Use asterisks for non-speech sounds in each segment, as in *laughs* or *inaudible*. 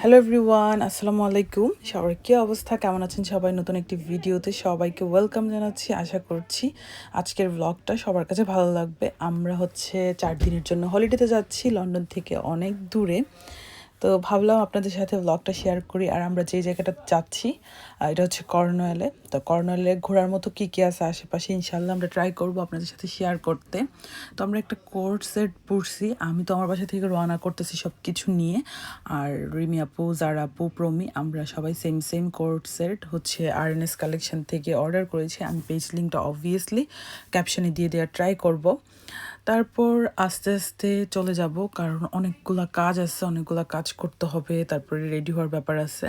Hello everyone আসসালামু আলাইকুম। সবার কি অবস্থা? কেমন আছেন সবাই? নতুন একটি ভিডিওতে সবাইকে ওয়েলকাম জানাচ্ছি। আশা করছি আজকের ব্লগটা সবার কাছে ভালো লাগবে। আমরা হচ্ছে চার দিনের জন্য হলিডেতে যাচ্ছি, লন্ডন থেকে অনেক দূরে। তো ভাবলাম আপনাদের সাথে ব্লগটা শেয়ার করি। আর আমরা যে জায়গাটা যাচ্ছি এটা হচ্ছে কর্নওয়ালে তো কর্নওয়ালে ঘোরার মতো কী কী আছে আশেপাশে? ইনশাল্লাহ আমরা ট্রাই করব আপনাদের সাথে শেয়ার করতে। তো আমরা একটা কোর্ট সেট পড়ছি। আমি তো আমার বাসা থেকে রওনা করতেছি সব কিছু নিয়ে। আর রিমি আপু, জারা আপু, প্রমি, আমরা সবাই সেম সেম কোর্ট সেট হচ্ছে আর এন এস কালেকশন থেকে অর্ডার করেছি। আমি পেজ লিঙ্কটা অবভিয়াসলি ক্যাপশনে দিয়ে দেওয়ার ট্রাই করব। তারপর আস্তে আস্তে চলে যাব, কারণ অনেকগুলা কাজ আছে, অনেকগুলা কাজ করতে হবে। তারপরে রেডি হওয়ার ব্যাপার আছে।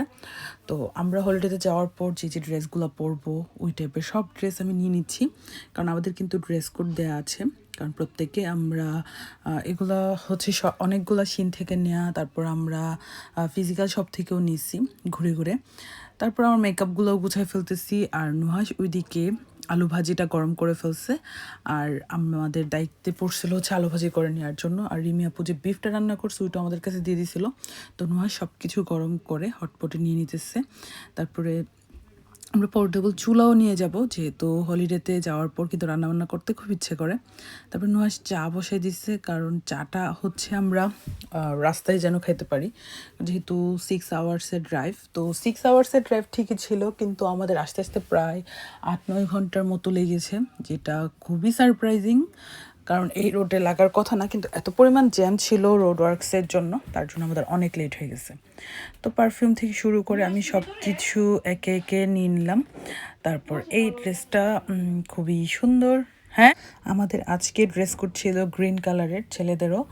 তো আমরা হলিডেতে যাওয়ার পর যে যে ড্রেসগুলো পরবো, ওই টাইপের সব ড্রেস আমি নিয়ে নিচ্ছি। কারণ আমাদের কিন্তু ড্রেস কোড দেওয়া আছে। কারণ প্রত্যেকে আমরা এগুলা হচ্ছে অনেকগুলা সিন থেকে নেওয়া তারপর আমরা ফিজিক্যাল সব থেকেও নিচ্ছি ঘুরে ঘুরে। তারপর আমার মেকআপগুলোও গুছাই ফেলতেছি। আর নুহাস ওইদিকে আলু ভাজিটা গরম করে ফেলছে। আর আমাদের দায়িত্বে পড়ছিল হচ্ছে আলু ভাজি করে নেওয়ার জন্য। আর রিমি আপু যে বিফটা রান্না করছে ওইটা আমাদের কাছে দিয়ে দিছিল। তো নোহা সব কিছু গরম করে, হটপটে নিয়ে নিতেছে। তারপরে আমরা পোর্টেবল চুলাও নিয়ে যাব, যেহেতু হলিডেতে যাওয়ার পর কিন্তু রান্নাবান্না করতে খুব ইচ্ছে করে। তারপর নুহাস চা বসাই দিচ্ছে কারণ চাটা হচ্ছে আমরা রাস্তায় যেন খাইতে পারি। যেহেতু সিক্স আওয়ার্সের ড্রাইভ তো সিক্স আওয়ার্সের ড্রাইভ ঠিকই ছিল, কিন্তু আমাদের আস্তে আস্তে প্রায় আট, নয় ঘণ্টার মতো লেগেছে, যেটা খুবই সারপ্রাইজিং কারণ এই রোডে লাগার কথা না, কিন্তু এত পরিমাণ জ্যাম ছিল রোড ওয়ার্কসের জন্য, তার জন্য আমাদের অনেক লেট হয়ে গেছে। তো পারফিউম থেকে শুরু করে আমি সব কিছু একে একে নিয়ে নিলাম। তারপর এই ড্রেসটা খুবই সুন্দর। হ্যাঁ আমাদের আজকে ড্রেস কোড ছিল গ্রিন কালারের ছেলেদেরও।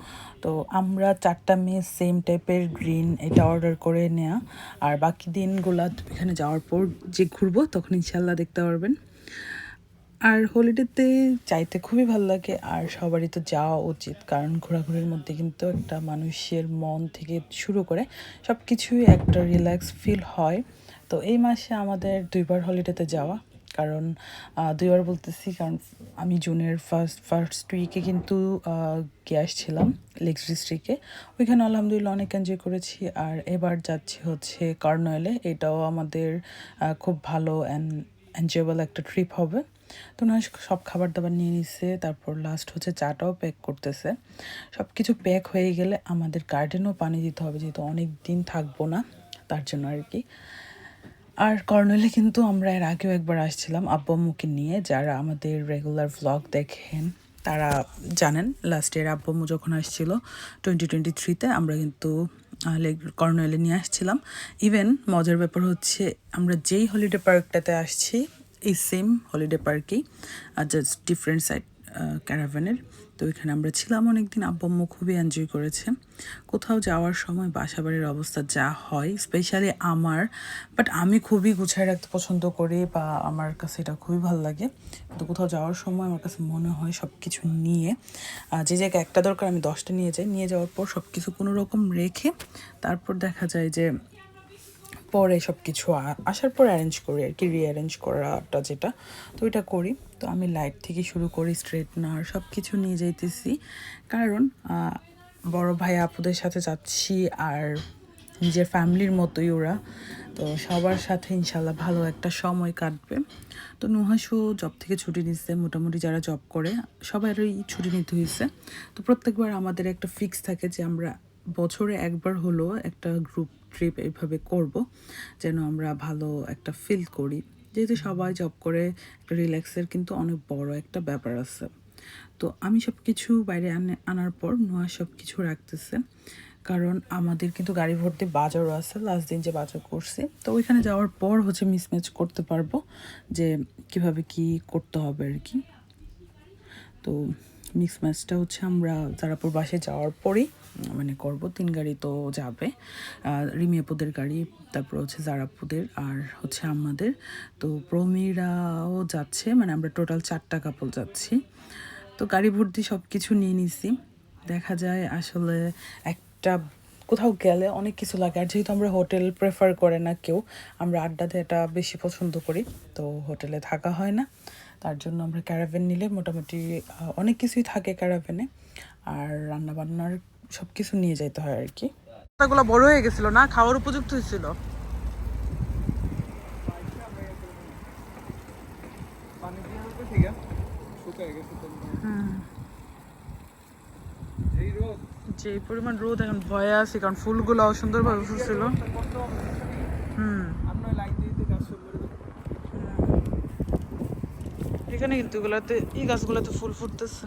তো আমরা চারটা মেয়ে সেম টাইপের গ্রিন এটা অর্ডার করে নেওয়া আর বাকি দিনগুলা এখানে যাওয়ার পর যে ঘুরবো, তখন ইনশাল্লাহ দেখতে পারবেন। আর হলিডেতে চাইতে খুবই ভালো লাগে, আর সবারই তো যাওয়া উচিত, কারণ ঘোরাঘুরির মধ্যে কিন্তু একটা মানুষের মন থেকে শুরু করে সব কিছুই একটা রিল্যাক্স ফিল হয়। তো এই মাসে আমাদের দুইবার হলিডেতে যাওয়া, কারণ দুইবার বলতেছি, কারণ আমি জুনের ফার্স্ট ফার্স্ট উইকে কিন্তু গিয়ে আসছিলাম লেক্স ডিস্ট্রিক্টে ওইখানে আলহামদুলিল্লাহ অনেক এনজয় করেছি, আর এবার যাচ্ছি হচ্ছে কার্নয়েলে এটাও আমাদের খুব ভালো অ্যান্ড এনজয়েবল একটা ট্রিপ হবে। তো না সব খাবার দাবার নিয়ে নিচ্ছে তারপর লাস্ট হচ্ছে চাটাও প্যাক করতেছে। সব কিছু প্যাক হয়ে গেলে আমাদের গার্ডেনও পানি দিতে হবে, যেহেতু অনেক দিন থাকব না, তার জন্য আর কি। আর কর্নেলে কিন্তু আমরা এর আগেও একবার আসছিলাম আব্বু আম্মুকে নিয়ে, যারা আমাদের রেগুলার ভ্লগ দেখেন, তারা জানেন লাস্ট ইয়ার আব্বু যখন আসছিল টোয়েন্টি টোয়েন্টি থ্রিতে আমরা কিন্তু কর্নেলে নিয়ে আসছিলাম। ইভেন মজার ব্যাপার হচ্ছে, আমরা যেই হলিডে পার্কটাতে আসছি এই সেম হলিডে পার্কেই আর জাস্ট ডিফারেন্ট সাইড ক্যারাভ্যানের তো এখানে আমরা ছিলাম অনেকদিন, আব্বু আম্মু খুবই এনজয় করেছে। কোথাও যাওয়ার সময় বাসা বাড়ির অবস্থা যা হয় স্পেশালি আমার বাট আমি খুবই গুছায় রাখতে পছন্দ করি বা আমার কাছে এটা খুবই ভালো লাগে। তো কোথাও যাওয়ার সময় আমার কাছে মনে হয় সব কিছু নিয়ে যে জায়গায় একটা দরকার আমি দশটা নিয়ে যাই, নিয়ে যাওয়ার পর সব কিছু কোনো রকম রেখে তারপর দেখা যায় যে পরে সব কিছু আসার পর অ্যারেঞ্জ করি আর কি রিঅ্যারেঞ্জ করাটা যেটা। তো ওইটা করি। তো আমি লাইট থেকে শুরু করি স্ট্রেটনার সব কিছু নিয়ে যাইতেছি। কারণ বড় ভাই আপুদের সাথে যাচ্ছি আর নিজের ফ্যামিলির মতোই ওরা। তো সবার সাথে ইনশাল্লাহ ভালো একটা সময় কাটবে। তো নুহাসু জব থেকে ছুটি নিচ্ছে মোটামুটি যারা জব করে, সবারই ছুটি নিতে হয়েছে তো প্রত্যেকবার আমাদের একটা ফিক্স থাকে যে আমরা বছরে একবার হলো একটা গ্রুপ ট্রিপ এইভাবে করব, যেন আমরা ভালো একটা ফিল করি। যেহেতু সবাই জব করে, একটা রিল্যাক্সের কিন্তু অনেক বড় একটা ব্যাপার আছে। তো আমি সব কিছু বাইরে আনে- আনার পর নোয়া সব কিছু রাখতেছে। কারণ আমাদের কিন্তু গাড়ি ভর্তি বাজারও আছে লাস্ট দিন যে বাজার করছি। তো ওইখানে যাওয়ার পর হচ্ছে মিসম্যাচ করতে পারব যে কীভাবে কি করতে হবে আর কি। তো মিক্স ম্যাচটা হচ্ছে আমরা তারাপুর বাসে যাওয়ার পরেই মানে করব, তিন গাড়ি তো যাবে। রিমিয়াপুদের গাড়ি, তারপর হচ্ছে জারাপুদের আর হচ্ছে আমাদের। তো প্রমিরাও যাচ্ছে মানে আমরা টোটাল চারটা কাপল যাচ্ছি। তো গাড়ি ভর্তি সব কিছু নিয়ে নিছি। দেখা যায় আসলে একটা কোথাও গেলে অনেক কিছু লাগে। আর যেহেতু আমরা হোটেল প্রেফার করে না কেউ, আমরা আড্ডা দেওয়াটা বেশি পছন্দ করি। তো হোটেলে থাকা হয় না। তার জন্য আমরা ক্যারাভেন নিলে মোটামুটি অনেক কিছুই থাকে ক্যারাভেনে আর রান্নাবান্নার সব কিছু নিয়ে যেতে হয় আর কি। গুলো বড় হয়ে গেছিল না? খাওয়ার উপযুক্ত হয়েছিল? যে পরিমাণ রোদ এখন ভয়ে আছে কারণ ফুলগুলো সুন্দরভাবে ফুটছিল। হুম। এখানে কিন্তু এগুলাতে এই গাছগুলোতে ফুল ফুটতেছে।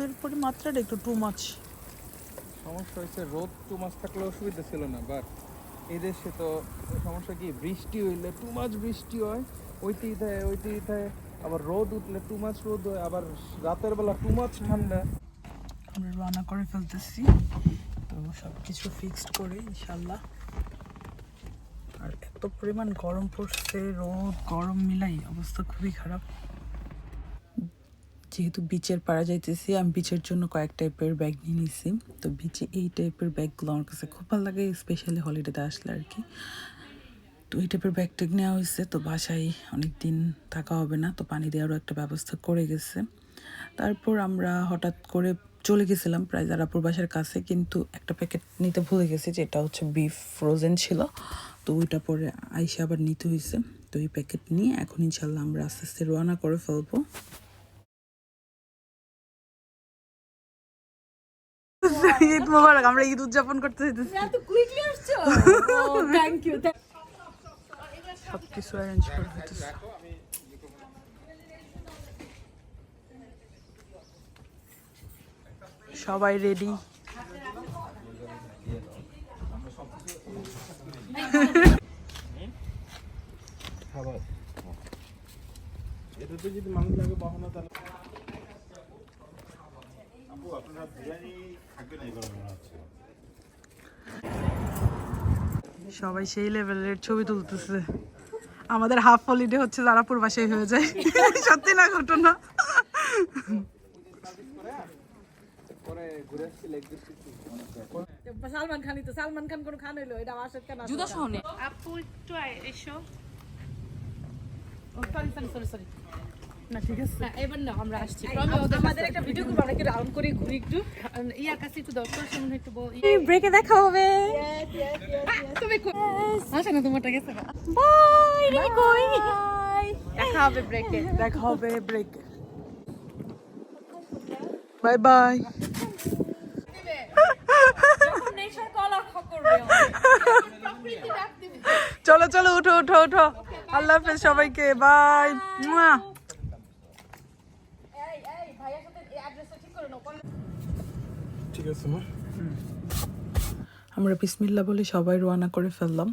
রোদের পরিমাত্রাটা একটু টু মাছ সমস্যা হয়েছে রোদ টু মাছ থাকলে অসুবিধা ছিল না বাট এই দেশে তো সমস্যা কি? বৃষ্টি হইলে টু মাছ বৃষ্টি হয় ওইতেই দেয় ওইতেই দেয় আবার রোদ উঠলে টু মাছ রোদ হয় আবার রাতের বেলা টু মাছ ঠান্ডা। আমরা রান্না করে ফেলতেছি। তো সব কিছু ফিক্সড করে ইনশাল্লাহ। আর এত পরিমাণ গরম পড়ছে রোদ গরম মিলাই অবস্থা খুবই খারাপ। যেহেতু বিচের পাড়া যাইতেছি, আমি বিচের জন্য কয়েক টাইপের ব্যাগ নিয়ে নিছি। তো বিচে এই টাইপের ব্যাগগুলো আমার কাছে খুব ভালো লাগে স্পেশালি হলিডেতে আসলে আর কি। তো এই টাইপের ব্যাগ টেক নেওয়া হয়েছে, তো বাসায় অনেক দিন থাকা হবে না, তো পানি দেওয়ারও একটা ব্যবস্থা করে গেছে। তারপর আমরা হঠাৎ করে চলে গেছিলাম প্রায় জারাপুর বাসার কাছে, কিন্তু একটা প্যাকেট নিতে ভুলে গেছি, যেটা হচ্ছে বিফ ফ্রোজেন ছিল। তো ওইটা পরে আইসে আবার নিতে হয়েছে। তো এই প্যাকেট নিয়ে এখন ইনশাল্লাহ আমরা আস্তে আস্তে রওনা করে ফেলব। ঈদ মোবারক আমরা ঈদ উদযাপন করতে যেতেছি এত থ্যাংক ইউ সব কিছু অ্যারেঞ্জ করে হইতেছে। সবাই রেডি খাবার। এটাতে যদি মানুষ লাগে বহানো তাহলে সবাই সেই লেভেলের ছবি তুলতেছে। আমাদের হাফ হলিডে হচ্ছে জারাপুর বাসায় হয়ে যায়। সত্যি না ঘটনা? পরে ঘুরে আসছি লেগ দিচ্ছি সালমান খানই তো সালমান খান কোন খান হইল এটা আমার কেন আপু একটু এসো। সরি সরি সরি না ঠিক আছে। হ্যাঁ, এবার না আমরা আসছি। আমাদের একটা ভিডিও করব আমরা কি রাউন্ড করে ঘুরি একটু। ইয়ার কাছে একটু দরকার শুনুন একটু বল। ব্রেকে দেখা হবে। তুমি আসে না তোমারটা গেছে বাই রিমি কই? দেখা হবে ব্রেকে দেখা হবে ব্রেকে বাই বাই চলো চলো উঠো উঠো উঠো। আল্লাহ হাফেজ সবাইকে বাই ঠিক আছে মা। আমরা বিসমিল্লা বলে সবাই রোয়ানা করে ফেললাম।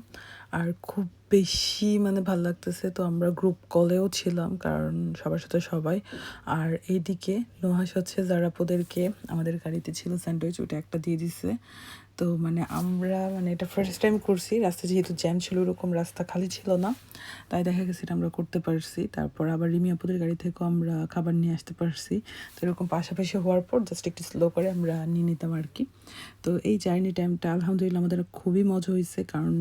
আর খুব বেশি মানে ভালো লাগতেছে তো আমরা গ্রুপ কলেও ছিলাম কারণ সবার সাথে সবাই। আর এইদিকে নোহাস হচ্ছে জারাপোদেরকে আমাদের গাড়িতে ছিল স্যান্ডউইচ ওটা একটা দিয়ে দিছে। তো মানে আমরা মানে এটা ফার্স্ট টাইম করছি। রাস্তা যেহেতু জ্যাম ছিল, ওরকম রাস্তা খালি ছিল না। তাই দেখা গেছে এটা আমরা করতে পারছি। তারপর আবার রিমি আপুদের গাড়ি থেকেও আমরা খাবার নিয়ে আসতে পারছি। তো এরকম পাশাপাশি হওয়ার পর জাস্ট একটু স্লো করে আমরা নিয়ে নিতাম আর কি। তো এই জার্নি টাইমটা আলহামদুলিল্লাহ আমাদের খুবই মজা হয়েছে, কারণ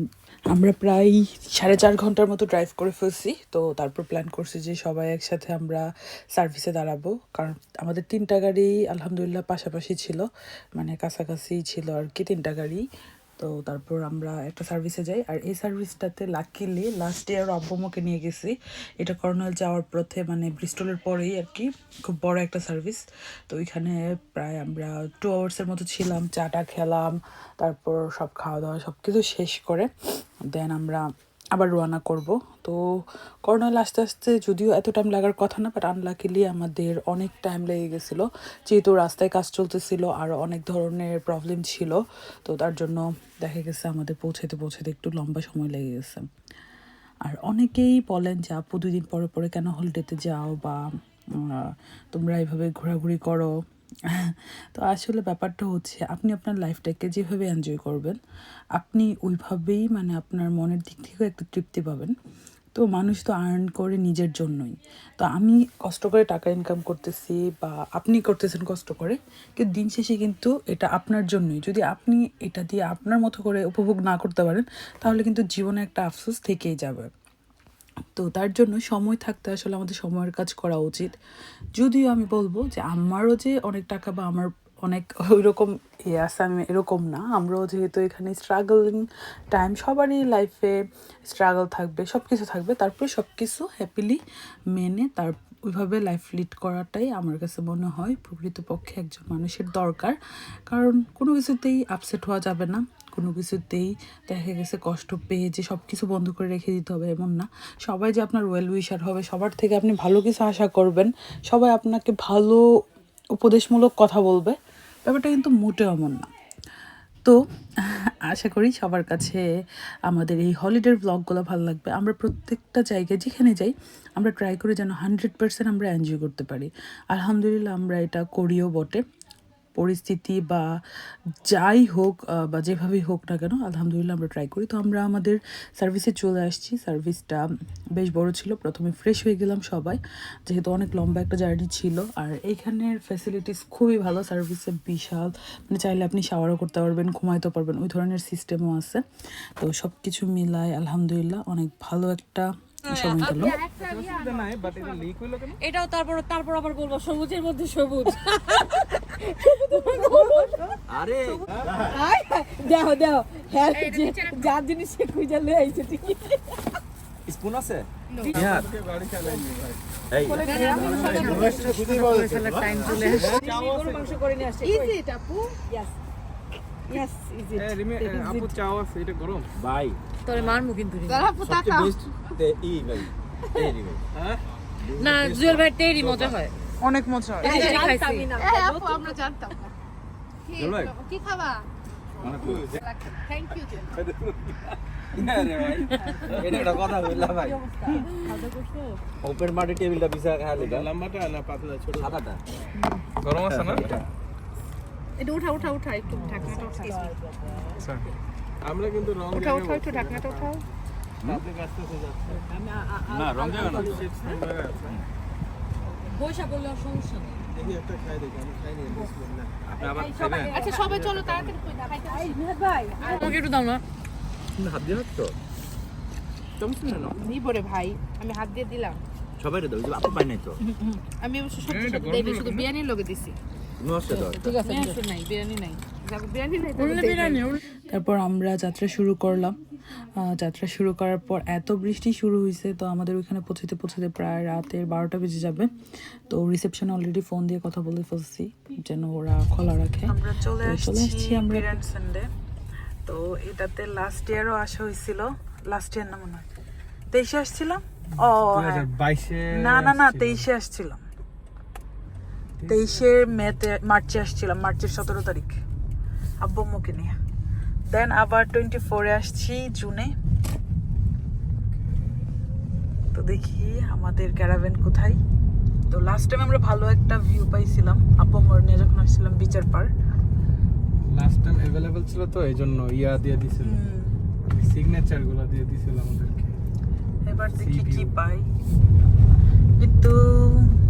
আমরা প্রায় সাড়ে চার ঘণ্টার মতো ড্রাইভ করে ফেলছি। তো তারপর প্ল্যান করছি যে সবাই একসাথে আমরা সার্ভিসে দাঁড়াবো। কারণ আমাদের তিনটা গাড়ি আলহামদুলিল্লাহ পাশাপাশি ছিল মানে কাছাকাছি ছিল আর কি তিনটা। গাড়ি। তো তারপর আমরা একটা সার্ভিসে যাই। আর এই সার্ভিসটাতে লাকিলি লাস্ট ইয়ার অব্বমকে নিয়ে গেছি। এটা কর্নেল যাওয়ার পথে মানে ব্রিস্টলের পরেই আর কি খুব বড় একটা সার্ভিস তো ওইখানে প্রায় আমরা টু আওয়ার্সের মতো ছিলাম, চাটা খেলাম, তারপর সব খাওয়া দাওয়া সব কিছু শেষ করে। দেন আমরা আবার রোয়ানা করব। তো কর্নাল আস্তে আস্তে যদিও এত টাইম লাগার কথা না বাট আনলাকিলি আমাদের অনেক টাইম লেগে গেছিল। যেহেতু রাস্তায় কাজ চলতেছিল, আর অনেক ধরনের প্রবলেম ছিল, তো তার জন্য দেখা গেছে আমাদের পৌঁছাতে পৌঁছাতে একটু লম্বা সময় লেগে গেছে। আর অনেকেই বলেন যে, আপু, দুই দিন পরে পরে কেন হলিডেতে যাও বা তোমরা এইভাবে ঘোরাঘুরি করো? তো আসলে ব্যাপারটা হচ্ছে, আপনি আপনার লাইফটাকে যেভাবে এনজয় করবেন, আপনি ওইভাবেই মানে আপনার মনের দিক থেকেও একটা তৃপ্তি পাবেন। তো মানুষ তো আর্ন করে নিজের জন্যই। তো আমি কষ্ট করে টাকা ইনকাম করতেছি বা আপনি করতেছেন কষ্ট করে, কিন্তু দিন শেষে কিন্তু এটা আপনার জন্যই। যদি আপনি এটা দিয়ে আপনার মতো করে উপভোগ না করতে পারেন, তাহলে কিন্তু জীবনে একটা আফসোস থেকেই যাবে। তো তার জন্য সময় থাকতে আসলে আমাদের সময়ের কাজ করা উচিত। যদিও আমি বলব যে আমারও যে অনেক টাকা বা আমার অনেক ওই রকম ইয়ে আছে, আমি এরকম না। আমরাও যেহেতু এখানে স্ট্রাগলিং টাইম সবারই লাইফে স্ট্রাগল থাকবে সব কিছু থাকবে। তারপরে সব কিছু হ্যাপিলি মেনে তার ওইভাবে লাইফ লিড করাটাই আমার কাছে মনে হয় প্রকৃতপক্ষে একজন মানুষের দরকার। কারণ কোনো কিছুতেই আপসেট হওয়া যাবে না। কোনো কিছুতেই দেখা গেছে কষ্ট পেয়ে যে সব কিছু বন্ধ করে রেখে দিতে হবে এমন না। সবাই যে আপনার ওয়েল উইশার হবে, সবার থেকে আপনি ভালো কিছু আশা করবেন। সবাই আপনাকে ভালো, উপদেশমূলক কথা বলবে। ব্যাপারটা কিন্তু মোটেও এমন না। তো আশা করি সবার কাছে আমাদের এই হলিডের ব্লগগুলো ভালো লাগবে। আমরা প্রত্যেকটা জায়গায়, যেখানে যাই, আমরা ট্রাই করি যেন হান্ড্রেড পার্সেন্ট আমরা এনজয় করতে পারি। আলহামদুলিল্লাহ আমরা এটা করিও বটে। পরিস্থিতি বা যাই হোক বা যেভাবেই হোক না কেন, আলহামদুলিল্লাহ আমরা ট্রাই করি। তো আমরা আমাদের সার্ভিসে চলে আসছি। সার্ভিসটা বেশ বড় ছিল। প্রথমে ফ্রেশ হয়ে গেলাম সবাই। যেহেতু অনেক লম্বা একটা জার্নি ছিল। আর এইখানের ফ্যাসিলিটিস খুবই ভালো। সার্ভিসে বিশাল। মানে চাইলে আপনি শাওয়ারও করতে পারবেন ঘুমাইতে পারবেন। ওই ধরনের সিস্টেমও আছে। তো সব কিছু মিলায় আলহামদুলিল্লাহ অনেক ভালো একটা এটাও তারপর তারপর আবার বলব, সবুজের মধ্যে সবুজ। *laughs* আরে। দেখো দেখো হ্যাঁ যে- যার জিনিস সে খুঁজে লয়ে আইছে ঠিক স্পুন আছে? হ্যাঁ? না জুয়েল ভাই তেরি মজা হয়। অনেক মজা হয়। আমরা জানতাম না। কি খাবা মানে এটা একটা কথা বললাম ভাই ওপেন মাঠে টেবিলটা বিছা খালি লম্বাটা না পাতলা ছোট সাদাটা গরম আছে না এটা উঠা উঠা উঠা একটু ঢাকনাটা আচ্ছা আমরা কিন্তু রং উঠা উঠা একটু ঢাকনাটা উঠাও না রং জায়গা না পয়সা বললে সমস্যা নেই। দেখি একটা খাই দেখি আমি খাই নি বিসমিল্লাহ আপনি আবার খাবেন আচ্ছা সবাই চলো তাড়াতাড়ি কই না খাইতে এই নিহাত ভাই আমাকে একটু দাও না। হাত দিয়ে তো। না না। ভাই আমি হাত দিয়ে দিলাম। সবাই দাও যে আপু পাই নাই তো। আমি অবশ্য সত্যি শুধু বিরিয়ানির লগে দিছি। তুমি আসছে তো ঠিক আছে নাই বিরিয়ানি নাই। তারপর আমরা যাত্রা শুরু করলাম। যাত্রা শুরু করার পর এত বৃষ্টি শুরু হয়েছে তো আমাদের ওইখানে পৌঁছতে পৌঁছতে প্রায় রাতের বারোটা বেজে যাবে। তো রিসেপশন অলরেডি ফোন দিয়ে কথা বলে ফেলছি যেন ওরা খোলা রাখে। আমরা চলে আসছি আমরা। তো এটাতে লাস্ট ইয়ারও আসা হয়েছিল লাস্ট ইয়ার না মনে হয়। তেইশে আসছিলাম? ও। 2022 না না না তেইশে আসছিলাম। তেইশে। মেতে মার্চে আসছিলাম মার্চের সতেরো তারিখ। আব্বুম্মুকে নিয়ে। দেন আবার টোয়েন্টি ফোরে আসছি জুনে তো দেখি আমাদের ক্যারাভেন কোথায়। তো লাস্ট টাইম আমরা ভালো একটা ভিউ পাইছিলাম আব্বুম্মর নিয়ে যখন আসছিলাম বিচার পার লাস্ট টাইম অ্যাভেলেবল ছিল তো এই জন্য ইয়া দিয়ে দিছিল। সিগনেচারগুলো দিয়ে দিছিল আমাদেরকে। এবার দেখি কি পাই। কিন্তু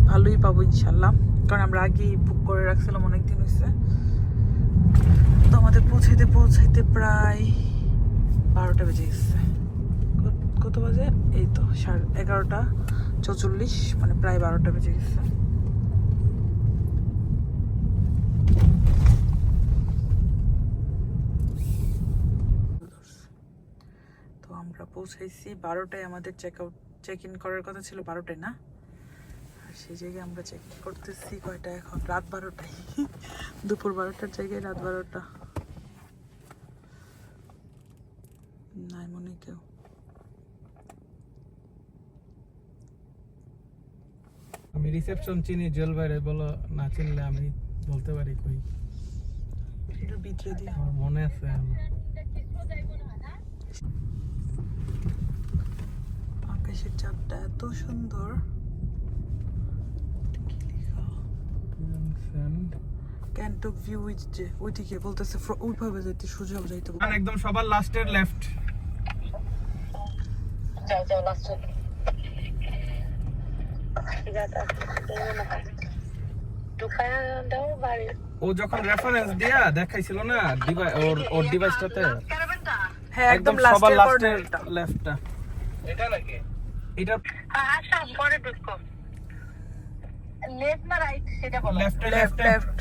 ভালোই পাবো ইনশাল্লাহ। কারণ আমরা আগেই বুক করে রাখছিলাম অনেকদিন হয়েছে তো আমাদের পৌঁছাইতে পৌঁছাইতে প্রায় বারোটা বেজে গেছে। কত- বাজে? এই তো, সাড়ে এগারোটা চৌচল্লিশ মানে প্রায় বারোটা বেজে গেছে। তো আমরা পৌঁছাইছি, বারোটায় আমাদের চেক আউট চেক ইন করার কথা ছিল বারোটায় না? সেই জায়গায় আমরা চেক করতেছি কয়টা এখন? রাত বারোটায়। *laughs* দুপুর বারোটার জায়গায় রাত বারোটা। নাই মনে কেউ। আমি রিসেপশন চিনি জুয়েল ভাইরে বলো না চিনলে আমি বলতে পারি কই। এটা ভিতরে দিয়ে আমার মনে আছে এখনও। আকাশের চাঁদটা এত সুন্দর এটা কি লেখা? Sand। ক্যান্টক ভিউ যে ওইদিকে বলতেছে ওইভাবে যাইতে সোজা যাইতে বল- একদম সবার লাস্টের লেফট যাও যাও লাস্ট ও যখন রেফারেন্স দিয়া দেখাইছিল না ওর ওর ডিভাইসটাতে হ্যাঁ একদম সবার লাস্টের লেফটটা এটা নাকি? এটা লেফট না রাইট সেটা বলো। Left left left